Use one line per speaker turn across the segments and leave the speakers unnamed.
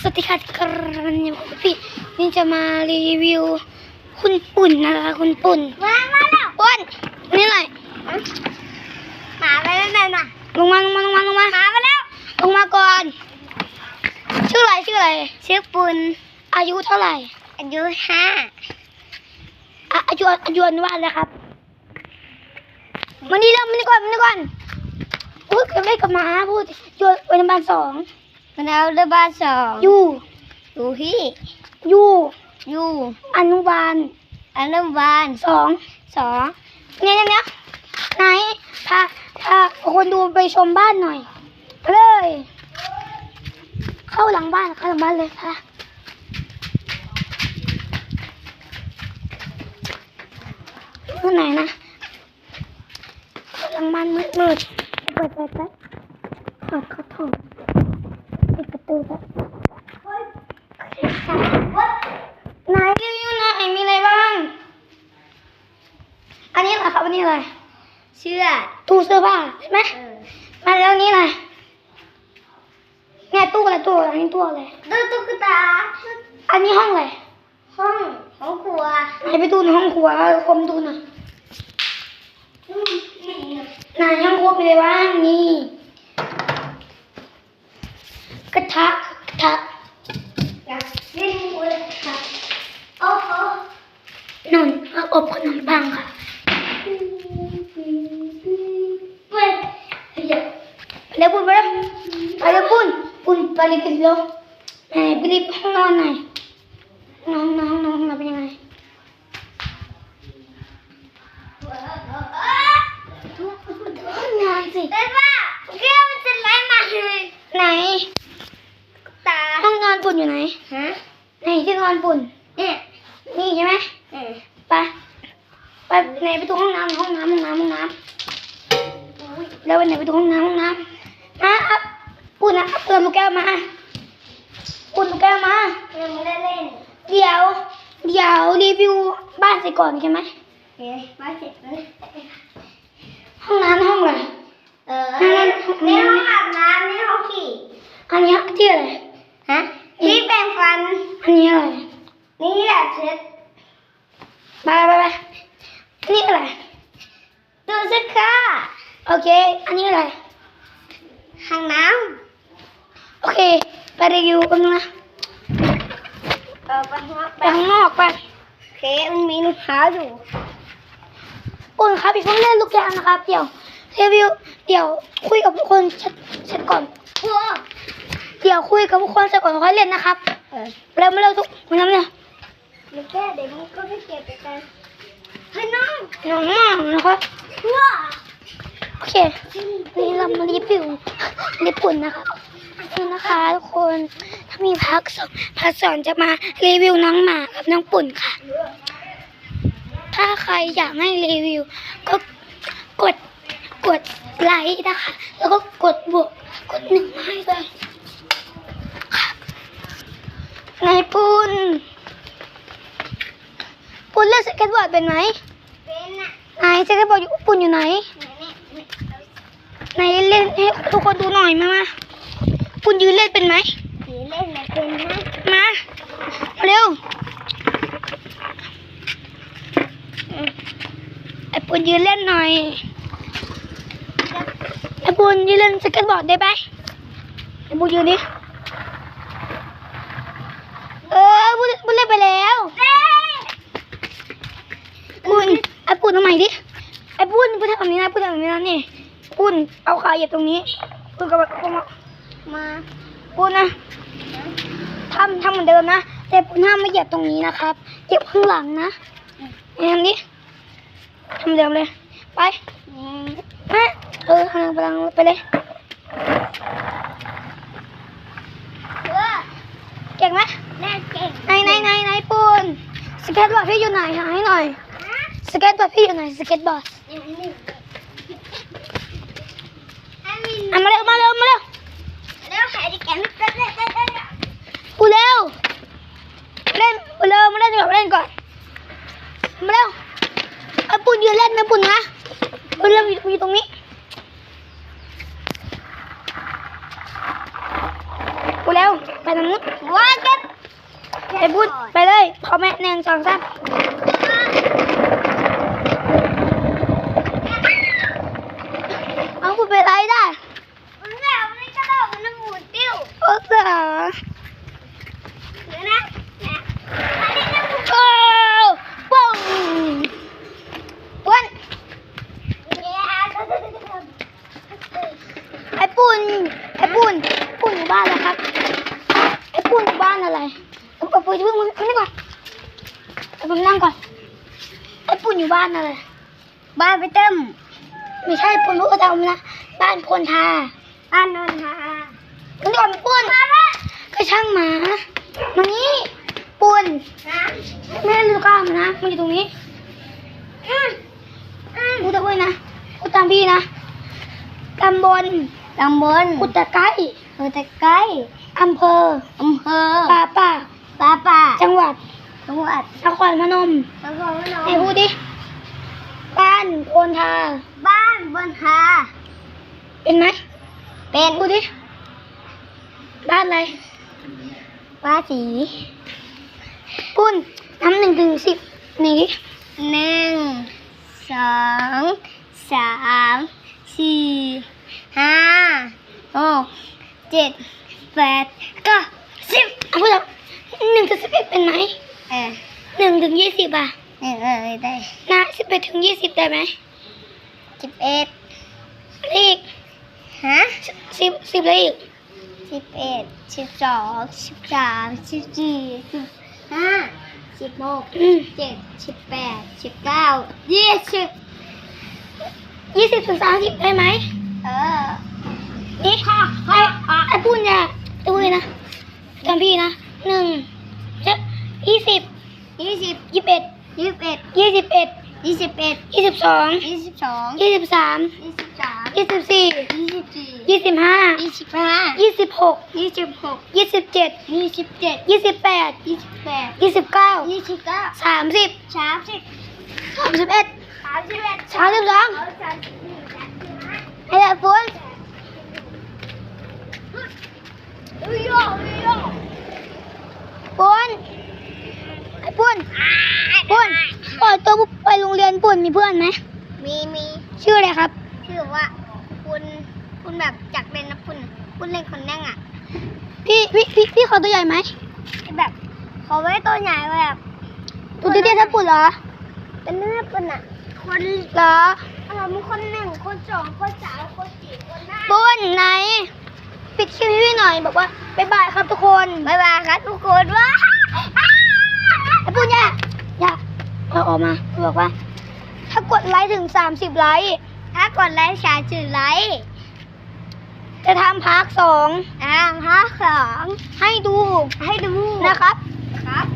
สวัสดีค่ะกรันยมพี่นี่จะมารีวิว คุณปุ่นนะคะคุณปุ่น
มามาแล้ว
อ้วนนี่อะไร
หมาไปแล้วนั่นน่ะ
ลงมาลงมาลงมาลงมา
หมามาแล้ว
ลงมาก่อน ชื่ออะไรชื่ออะไร
ชื่อปุน
อายุเท่าไหร่
อายุห้า
อะอายุอายุอนุบาลนะครับมันนี่เริ่มมันนี่ก่อนมันนี่ก่อนพูดกับเล่นกับหมาพูดอยู่อนุบาลสอง
มันเอาเดบ้านสอง
อยู่
อยู่ที่
อยู่
อยู่
อนุบาล
อนุบาล
สอง
สอง
เนี่ยเนี่ยเนี่ยไหนพาพาคนดูไปชมบ้านหน่อยไปเลย เข้าหลังบ้านเข้าหลังบ้านเลยค่ะที่ไหนนะเข้าหลังบ้านมืดมืดๆเปิดไปไปถอดเขาถอ ดปิดประตูไปไหนรีวิวหน่อยมีอะไรบ้าง อันนี้อะไรครับอันนี้อะไร
เชื่อ
ตู้เสื้อผ้าใช่ไหม
เออ
มาแล้วนี่อะไรเนี่ยตู้อะไรตู้อะไรอันนี้ตู้อะไร
ตู้ตุ๊กตา
อันนี้ห้องอะไร
ห้องห้องครัว
ไหนไปดูในห้องครัวคมดูหน่อยไหนห้องครัวมีอะไรบ้างนี่ก ระทะกระทะ
อยากเล่นหัวเลยค่ะโอ้โห
นุ่นเอาอบขนมปังค่ะ
เปิด
เดี๋ยวไปเร็วปุ้นไปเร็วไปเร็วปุ้นปุ้นไปรีบไปเร็วไหนไปรีบห้องนอนหน่อยน้องน้องน้องเราเป็นยังไง ห้องนอนสิ
เอ้ยว่าแก้วมันจะไล่มาเลย
ไหน
ตา
ห้องนอนปุ่นอยู่ไหน
ฮะ
ไหนที่นอน ปุ่น
เนี่ย
นี่ใช่ไหม
เออ
ไปไปไหนไปดูห้องน้ำห้องน้ำห้องน้ำห้องน้ำแล้วไปไหนไปดูห้องน้ำห้องน้ำมาอะปุ่นนะเติมลูกแก้วมาปุ่นลูกแก้วมา
ยังไม่ได้เล่น
เดี๋ยวเดี๋ยวรีวิวบ้านเสร็จก่อนใช่ไหม
เฮ้ยมาเสร็จแล้วเนี่ย
ห้องน้ำห้องอะไร
เออในห้องอาบน้ำในห้องขี่
อันนี้ที่อะไร
ฮะที่แปรงฟัน
อันนี้อะไร
นี่แหละเช็ด
ไปไปไปอันนี้อะไร
ตู้เสื้อผ้า
โอเค อันนี้อะไร
ห้องน้
โอเค ไปรีวิวกันงนะำ
เออไปห้อง
ไปข้างนอกไป
โอเคมันมีรองเท้าอยู่
ปุ่นครับอีกเพิ่งเล่นลูกยางนะครับเดี๋ยวรีวิวเดี๋ยวคุยกับทุกคนเสร็จเสร็จก่อน
พวก
เดี๋ยวคุยกับทุกคนเสร็จก่อนค่อยเล่นนะครับ
เออ
เร็วมาเร็วทุกมาน้ำเนี่ย
แล้วแก้เดี๋ยวมันก็ไม่เก็บไปกันเฮ้ยน้อง
น้องมากนะครับ
ว้า
โอเคนี่เรามารีวิวญี่ปุ่นนะคะนี่นะคะทุกคนถ้ามีพักสองพักสอนจะมารีวิวน้องหมากับน้องปุ่นค่ะ ถ้าใครอยากให้รีวิว ก็กดกดไลค์นะคะ แล้วก็กดบวกกดหนึ่งมาให้เลยค่ะนายปุน ปุนเล่นสเก็ตบอร์ดเป็นไหม
เป็นอะ
ไหนสเก็ตบอร์ดอยู่ปุนอยู่ไหน
เนี่ยเนี่ย
ไหนเล่นให้ทุกคนดูหน่อยมามาปุนยืนเล่นเป็นไหม
ผีเล่นไม่เป็นนะ
มาเร็วไอ้ปุนยืนเล่นหน่อยไอ้ปุนยืนเล่นสเก็ตบอร์ดได้ไหมไอ้ปุนยืนดิเออปุนปุนเล่นไปแล้ว
เต้
ปุนไอ้ปุนทำไมดิไอ้ปุนปุนทำแบบนี้นะปุนทำแบบนี้นะนี่ ปุนเอาขาเหยียบตรงนี้ปุนกับเอามา
มา
ปุนนะทำทำเหมือนเดิมนะแต่ปุนห้ามไม่เหยียบตรงนี้นะครับเหยียบข้างหลังนะนี่ทำนี้ทำเดิมเลย ไป
อืม
มาเออทางพลังไปเลย
เออ
เก่งไหม
แม่เก่ง
ไหนไหนไหนไหนปุนสเก็ตบอร์ดพี่อยู่ไหนหาให้หน่อย
ฮะ
สเก็ตบอร์ดพี่อยู่ไหนสเก็ตบอร์ด
ยังไม่ได้ อะ
มาเร็วมาเร็วมาเร็ว
แล้วใครที่แกะไม่เป็นเลยเลยเลย
ปูเร็วเล่นปูเร็วมาเล่นกว่าเล่นก่อนมาเร็วไอ้ปูยืนเล่นนะปูนะปูเร็วอยู่อยู่ตรงนี้ปูเร็วไปทางนู้น
ว่าเก็บ
ไปพูดไปเลยพอแม่หนึ่งสองสามเอาพูดไปไรได้
มันแบบมันกระโดดมันหมุนติ้ว
โอ้สา
เดี๋ยวนะนะอันนี้จะหมุน
โอ้ปุ้งปุ้น
เนี่ย
ไอ้ปุ่นไอ้ปุ่นปุ่นอยู่บ้านแล้วครับ ไอ้ปุ่นอยู่บ้านอะไรเอาเอาไปเพิ่งมันนี่ก่อนเอาผมนั่งก่อน ไอ้ปุ่นอยู่บ้านอะไร
บ้านไปเต็ม
ไม่ใช่ปุ่นลูกกระดำนะ บ้านพลทา
บ้านนนทา
มันก่อนปุ่นก็ช่างหมามานี่ปุ่น
นะ
ไม่ให้ลูกก้ามนะมันอยู่ตรงนี้
อืมอืม
กูจะพูดนะกูตามพี่นะตำบล
ตำบล
กุตะไกร้
เออตะไคร้
อำเภอ
อำเภอ
ป่าป่า
ป่าป่า
จังหวัด
จังหวัด
นครพนม
นครพน
ไหน
ม
พูดดิบ้านโพนทา
บ้านบนทา
เป็นไหม
เป็น
พูดดิ บ้านอะไร
บ้านสี
ปุ้นน้ำหนึ่งถึงสิบนี่ดิ
หนึ่งสองสามสี่ห้าหกเจ็ดแปดเก้าสิบ
เอาพูดแบบหนึ่งถึงสิบเอ็ดเป็นไหม
เออ
หนึ่งถึงยี่สิบอะ
เออเออได้
นะสิบเอ็ดถึงยี่สิบได้ไหม
สิบเอ็ด
เลข
ฮะ
สิบสิบเลข
สิบเอ็ดสิบสองสิบสามสิบสี่สิบห้าสิบหก
อืม
เจ็ดสิบแปดสิบเก้ายี่สิบ
ยี่สิบถึงสามสิบได้ไหม
เออ
นี่ไอ้ไอ้ปุ้นเนี่ยดูเลยนะจำพี่นะหนึ่งเจ็ดยี่สิบ
ยี่สิบ
ยี่สิบเอ็ด
ยี่สิบเอ็ด
ยี่สิบเอ็ด
ยี่สิบเอ็ด
ยี่สิบสอง
ยี่สิบสอง
ยี่สิบสาม
ยี่สิบสาม
ยี่สิบสี่
ยี่ สิบสี่
ยี่สิบห้า
ยี่สิบห้า
ยี่สิบหก
ยี่สิบหก
ยี่สิบเจ็ด
ยี่สิบเจ็ด
ยี่สิบแปด
ยี่สิบแปด
ยี่สิบเก้า
ยี่สิบเก้า
สามสิบ
สามสิบ
สามสิบเอ็ด
สามสิบเอ็ด
สามสิบสอง
สามสิบสี่สามสิบห้า
ไอ้เด็กปุ้น
อุ้ยโยอุ้ยโย
ปุ้นไอ้ปุ้นปุ้นปล่อยตัวไปโรงเรียนปุ้นมีเพื่อนไหม
มีมี
ชื่ออะไรครับ
ชื่อว่าคุณ คุณแบบจักเล่นนะคุณ คุณเล่นคนนั่งอะ
พี่พี่พี่พี่เขาตัวใหญ่ไหม
ที่แบบเขาไว้ตัวใหญ่แบบ
ตัวเตี้ยๆถ้าปุ้นเหรอ
เป็นหน้าเป็นอะ คน
เหรอ
เออมีคนหนึ่งคนสองคนสามคนสี่คนห้า
ปุ้นไหนปิดคลิปให้พี่หน่อยบอกว่าบ๊ายบายครับทุกคน
บ๊ายบายครับทุกคนว้า
ไอ้ปุ้นอย่าอย่าเอาออกมาบอกว่า ถ้ากดไลค์ถึงสามสิบไลค์
ถ้ากดไลค์ชาจืดไลค์
จะทำพาร์ทสอง
อ่าห้าสอง
ให้ดู
ให้ดู
นะครับ
ครับ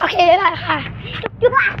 โอเคบ๊ายบายค่ะ จุ๊บๆ